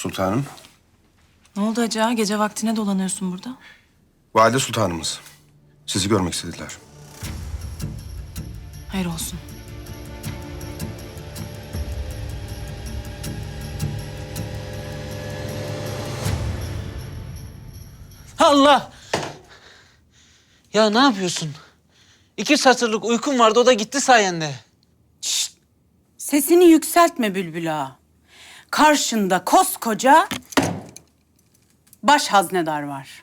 Sultanım. Ne oldu Hacı? Gece vaktine dolanıyorsun burada. Valide sultanımız. Sizi görmek istediler. Hayır olsun. Allah! Ya ne yapıyorsun? İki satırlık uykum vardı o da gitti sayende. Sesini yükseltme Bülbül ağa. Karşında koskoca baş haznedar var.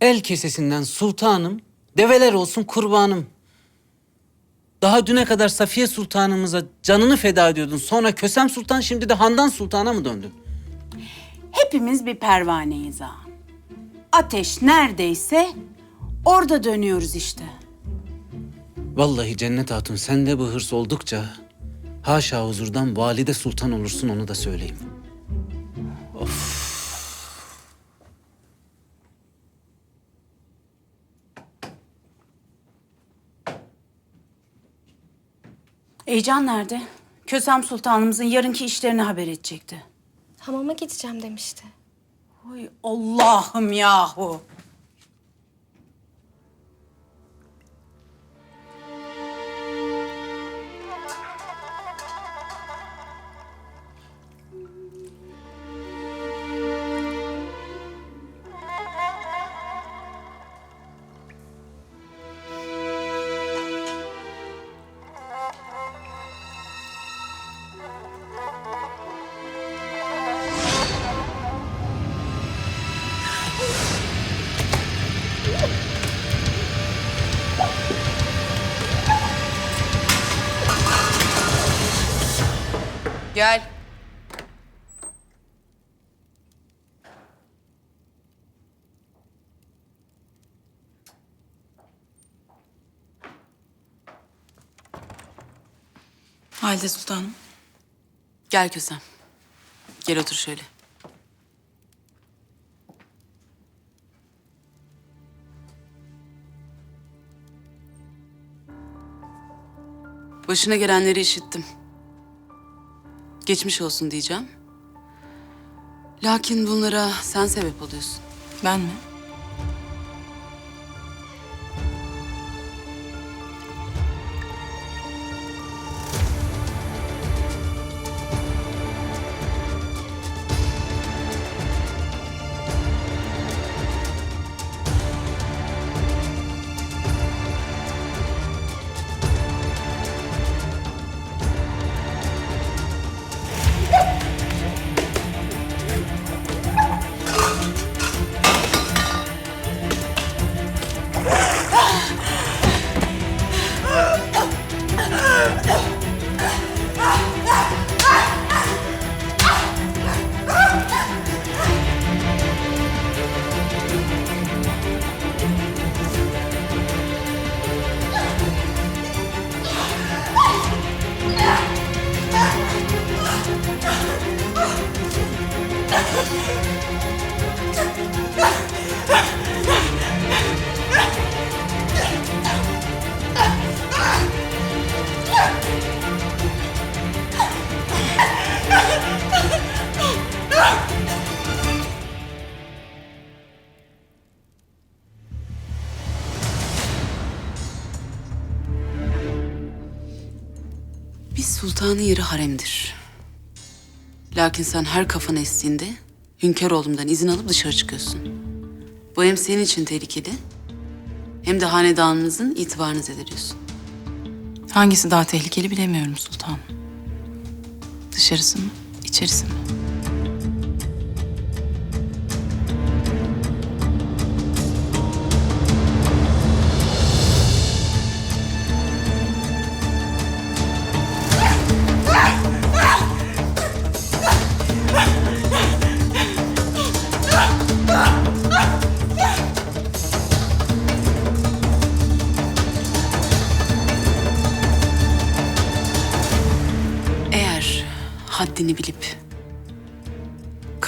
El kesesinden sultanım, develer olsun kurbanım. Daha düne kadar Safiye Sultanımıza canını feda ediyordun. Sonra Kösem Sultan şimdi de Handan Sultan'a mı döndün? Hepimiz bir pervaneyiz ağa. Ateş neredeyse orada dönüyoruz işte. Vallahi Cennet Hatun sende bu hırs oldukça haşa huzurdan valide sultan olursun onu da söyleyeyim. Eycan nerede? Kösem Sultanımızın yarınki işlerini haber edecekti. Hamama gideceğim demişti. Oy Allah'ım yahu. Gel. Halide Sultanım. Gel Kösem. Gel otur şöyle. Başına gelenleri işittim. Geçmiş olsun diyeceğim. Lakin bunlara sen sebep oluyorsun. Ben mi? Bir sultanın yeri haremdir. Lakin sen her kafana estiğinde Hünkâroğlum'dan izin alıp dışarı çıkıyorsun. Bu hem senin için tehlikeli hem de hanedanımızın itibarını zedeliyorsun. Hangisi daha tehlikeli bilemiyorum sultanım. Dışarısı mı, içerisi mi?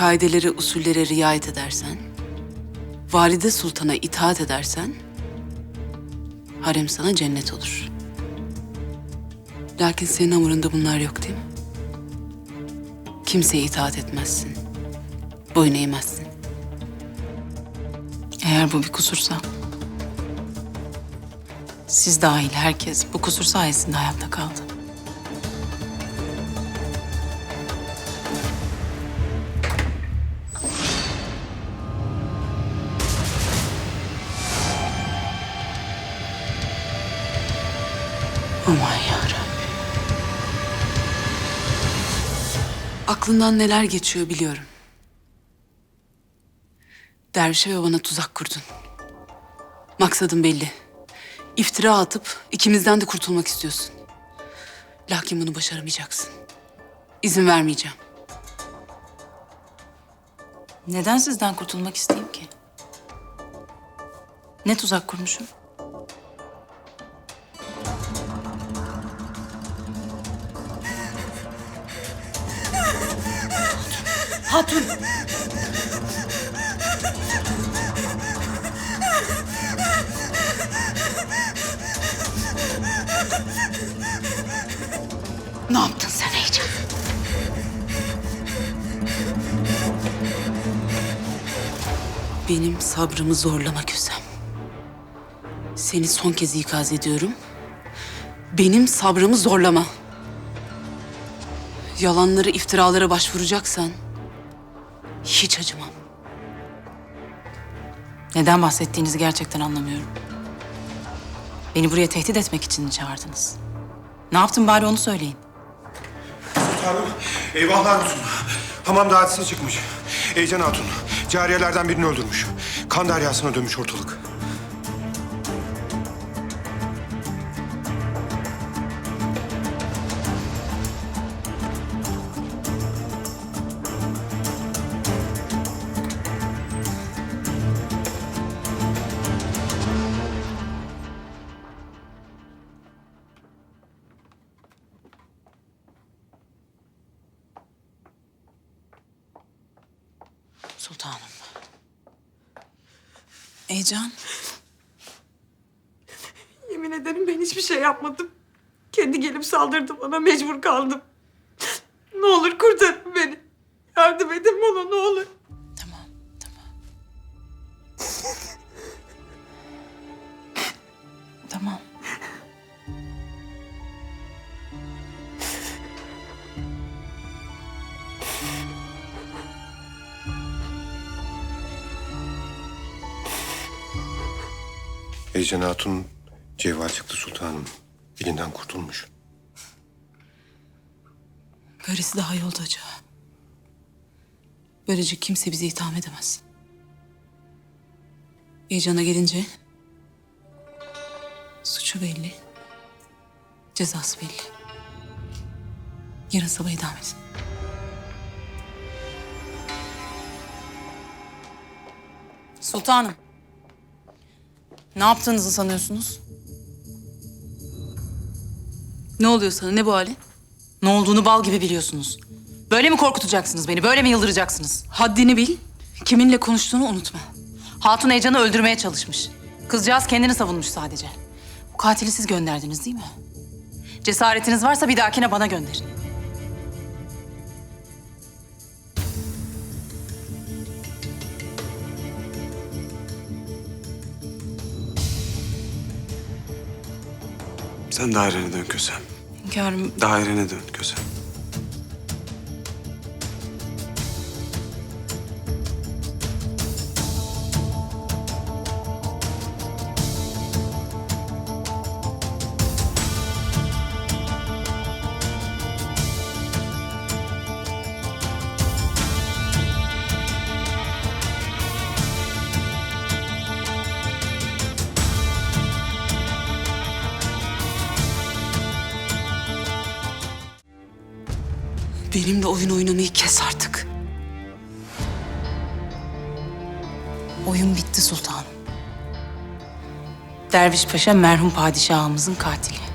Kaidelere, usullere riayet edersen, valide sultana itaat edersen, harem sana cennet olur. Lakin senin hamurunda bunlar yok değil mi? Kimseye itaat etmezsin. boyun eğmezsin. Eğer bu bir kusursa... Siz dahil herkes bu kusur sayesinde hayatta kaldı. Aklından neler geçiyor biliyorum. Dervişe ve bana tuzak kurdun. Maksadın belli. İftira atıp ikimizden de kurtulmak istiyorsun. Lakin bunu başaramayacaksın. İzin vermeyeceğim. Neden sizden kurtulmak isteyeyim ki? Ne tuzak kurmuşum? Ne yaptın sen Heyecan? Benim sabrımı zorlama Kösem. Seni son kez ikaz ediyorum. Benim sabrımı zorlama. Yalanları, iftiralara başvuracaksan hiç acımam. Neden bahsettiğinizi gerçekten anlamıyorum. Beni buraya tehdit etmek için çağırdınız? Ne yaptım bari onu söyleyin. Sultanım, eyvahlar olsun. Hamamda hadise çıkmış. Eycan Hatun, cariyelerden birini öldürmüş. Kan deryasına dönmüş ortalık. Eycan. Yemin ederim ben hiçbir şey yapmadım. Kendi gelip saldırdı bana mecbur kaldım. Ne olur kurtarın beni. Yardım edin bana ne olur. Eycan Hatun cevval çıktı sultanım. Elinden kurtulmuş. Garisi daha yolda acaba. Böylece kimse bizi itham edemez. Heyecan'a gelince... Suçu belli. Cezası belli. Yarın sabah idam edin. Sultanım. Ne yaptığınızı sanıyorsunuz? Ne oluyor sana? Ne bu hali? Ne olduğunu bal gibi biliyorsunuz. Böyle mi korkutacaksınız beni? Böyle mi yıldıracaksınız? Haddini bil. Kiminle konuştuğunu unutma. Hatun Heyecan'ı öldürmeye çalışmış. Kızcağız kendini savunmuş sadece. Bu katili siz gönderdiniz değil mi? Cesaretiniz varsa bir dahakine bana gönderin. Sen dairene dön Kösem. Hünkârım Dairene dön Kösem. Benimle oyun oynamayı kes artık. Oyun bitti sultanım. Derviş Paşa merhum padişahımızın katili.